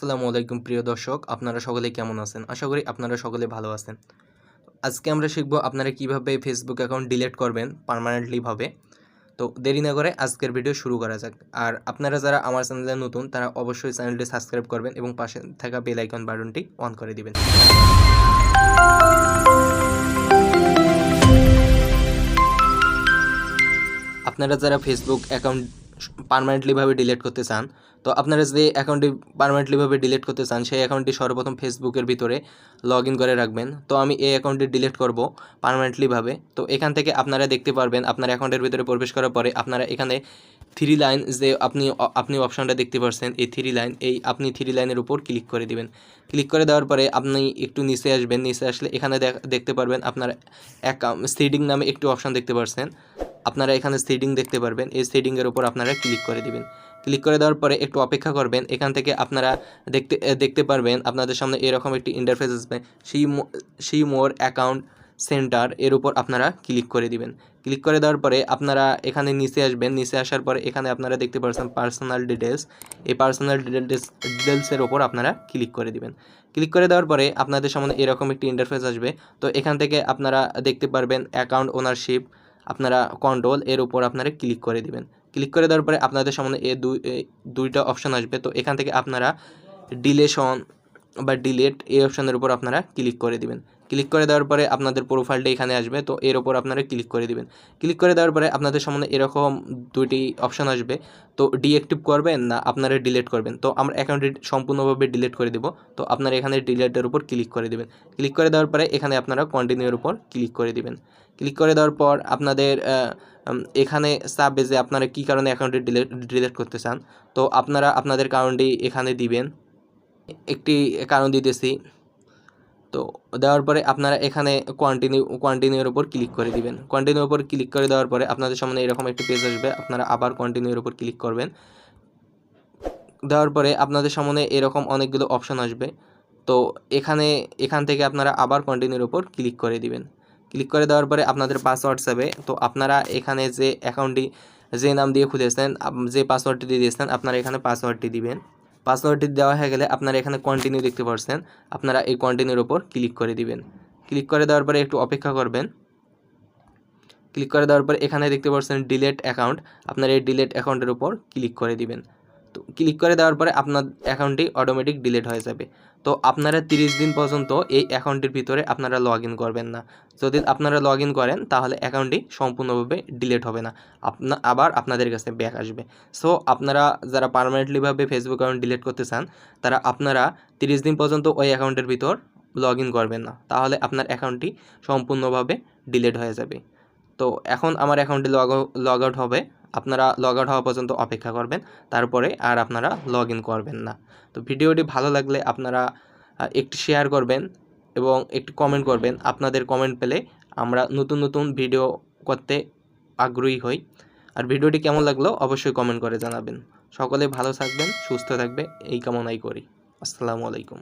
আসসালামু আলাইকুম, প্রিয় দর্শক। আপনারা সকলে কেমন আছেন? আশা করি আপনারা সকলে ভালো আছেন। আজকে আমরা শিখব আপনারা কীভাবে ফেসবুক অ্যাকাউন্ট ডিলিট করবেন পার্মানেন্টলিভাবে তো দেরি না করে আজকের ভিডিও শুরু করা যাক। আর আপনারা যারা আমার চ্যানেলে নতুন, তারা অবশ্যই চ্যানেলটি সাবস্ক্রাইব করবেন এবং পাশে থাকা বেল আইকন বাটনটি অন করে দিবেন। আপনারা যারা ফেসবুক অ্যাকাউন্ট পারমানেন্টলিভাবে ডিলিট করতে চান, তো আপনারা যে অ্যাকাউন্টটি পারমানেন্টলিভাবে ডিলিট করতে চান, সেই অ্যাকাউন্টটি সর্বপ্রথম ফেসবুকের ভিতরে লগ করে রাখবেন। তো আমি এই অ্যাকাউন্টটি ডিলিট করব পারমানেন্টলিভাবে তো এখান থেকে আপনারা দেখতে পারবেন, আপনার অ্যাকাউন্টের ভিতরে প্রবেশ করার পরে আপনারা এখানে থ্রি লাইন যে আপনি আপনি অপশানটা দেখতে পাচ্ছেন এই থ্রি লাইন এই আপনি থ্রি লাইনের উপর ক্লিক করে দিবেন। ক্লিক করে দেওয়ার পরে আপনি একটু নিচে আসবেন, নিচে আসলে এখানে দেখ- দেখতে পারবেন আপনার অ্যাকাউন্ট সেটিং নামে একটু অপশন দেখতে পাচ্ছেন আপনারা এখানে সেটিং দেখতে পারবেন। এই সেটিংয়ের উপর আপনারা ক্লিক করে দিবেন। ক্লিক করে দেওয়ার পরে একটু অপেক্ষা করবেন। এখান থেকে আপনারা দেখতে দেখতে পারবেন আপনাদের সামনে এরকম একটি ইন্টারফেস আসবে। সেই সেই মোর অ্যাকাউন্ট সেন্টার এর উপর আপনারা ক্লিক করে দিবেন। ক্লিক করে দেওয়ার পরে আপনারা এখানে নিচে আসবেন। নিচে আসার পরে এখানে আপনারা দেখতে পাচ্ছেন পার্সোনাল ডিটেলস এই পার্সোনাল ডিটেলস ডিটেলসের ওপর আপনারা ক্লিক করে দিবেন। ক্লিক করে দেওয়ার পরে আপনাদের সামনে এরকম একটি ইন্টারফেস আসবে। তো এখান থেকে আপনারা দেখতে পারবেন অ্যাকাউন্ট ওনারশিপ আপনারা কন্ট্রোল এর উপর আপনারা ক্লিক করে দিবেন। ক্লিক করে দেওয়ার পরে আপনাদের সামনে এ দুই দুইটা অপশান আসবে। তো এখান থেকে আপনারা ডিলেশন বা ডিলেট এই অপশানের উপর আপনারা ক্লিক করে দিবেন। ক্লিক করে দেওয়ার পরে আপনাদের প্রোফাইলটা এখানে আসবে, তো এর ওপর আপনারা ক্লিক করে দিবেন। ক্লিক করে দেওয়ার পরে আপনাদের সামনে এরকম দুইটি অপশন আসবে, তো ডিঅ্যাক্টিভ করবেন না আপনারা ডিলিট করবেন। তো আমরা অ্যাকাউন্টটি সম্পূর্ণভাবে ডিলিট করে দেব, তো আপনারা এখানে ডিলেটের উপর ক্লিক করে দিবেন। ক্লিক করে দেওয়ার পরে এখানে আপনারা কন্টিনিউর উপর ক্লিক করে দিবেন। ক্লিক করে দেওয়ার পর আপনাদের এখানে চাপবে যে আপনারা কী কারণে অ্যাকাউন্টটি ডিলিট ডিলিট করতে চান, তো আপনারা আপনাদের কারণটি এখানে দিবেন। একটি কারণ দিতেছি। তো দেওয়ার পরে আপনারা এখানে কন্টিনিউ কন্টিনিউর উপর ক্লিক করে দিবেন। কন্টিনিউর উপর ক্লিক করে দেওয়ার পরে আপনাদের সামনে এরকম একটি পেজ আসবে, আপনারা আবার কন্টিনিউর উপর ক্লিক করবেন। দেওয়ার পরে আপনাদের সামনে এরকম অনেকগুলো অপশন আসবে। তো এখানে, এখান থেকে আপনারা আবার কন্টিনিউর উপর ক্লিক করে দিবেন। ক্লিক করে দেওয়ার পরে আপনাদের পাসওয়ার্ড যাবে তো আপনারা এখানে যে অ্যাকাউন্টটি যে নাম দিয়ে খুলেছেন যে পাসওয়ার্ডটি দিয়ে দিয়েছেন, আপনারা এখানে পাসওয়ার্ডটি দিবেন। পাসওয়ার্ডটি দেওয়া হয়ে গেলে আপনারা এখানে কন্টিনিউ দেখতে পাচ্ছেন আপনারা এই কন্টিনিউর ওপর ক্লিক করে দিবেন। ক্লিক করে দেওয়ার পরে একটু অপেক্ষা করবেন। ক্লিক করে দেওয়ার পর এখানে দেখতে পাচ্ছেন ডিলেট অ্যাকাউন্ট আপনার এই ডিলেট অ্যাকাউন্টের উপর ক্লিক করে দিবেন। ক্লিক করে দেওয়ার পরে আপনার অ্যাকাউন্টটি অটোমেটিক ডিলিট হয়ে যাবে। তো আপনারা তিরিশ দিন পর্যন্ত এই অ্যাকাউন্টের ভিতরে আপনারা লগ করবেন না। যদি আপনারা লগ করেন, তাহলে অ্যাকাউন্টটি সম্পূর্ণভাবে ডিলিট হবে না। আপনা আবার আপনাদের কাছে ব্যাক আসবে। সো আপনারা যারা পারমানেন্টলিভাবে ফেসবুক অ্যাকাউন্ট ডিলিট করতে চান, তারা আপনারা তিরিশ দিন পর্যন্ত ওই অ্যাকাউন্টের ভিতর লগ করবেন না। তাহলে আপনার অ্যাকাউন্টটি সম্পূর্ণভাবে ডিলিট হয়ে যাবে। তো এখন আমার অ্যাকাউন্টে লগ লগ আউট হবে। আপনারা লগ আউট হওয়া পর্যন্ত অপেক্ষা করবেন, তারপরে আর আপনারা লগ ইন করবেন না। তো ভিডিওটি ভালো লাগলে আপনারা একটি শেয়ার করবেন এবং একটু কমেন্ট করবেন। আপনাদের কমেন্ট পেলে আমরা নতুন নতুন ভিডিও করতে আগ্রহী হই। আর ভিডিওটি কেমন লাগল অবশ্যই কমেন্ট করে জানাবেন। সকলে ভালো থাকবেন, সুস্থ থাকবে, এই কামনাই করি। আসসালামু আলাইকুম।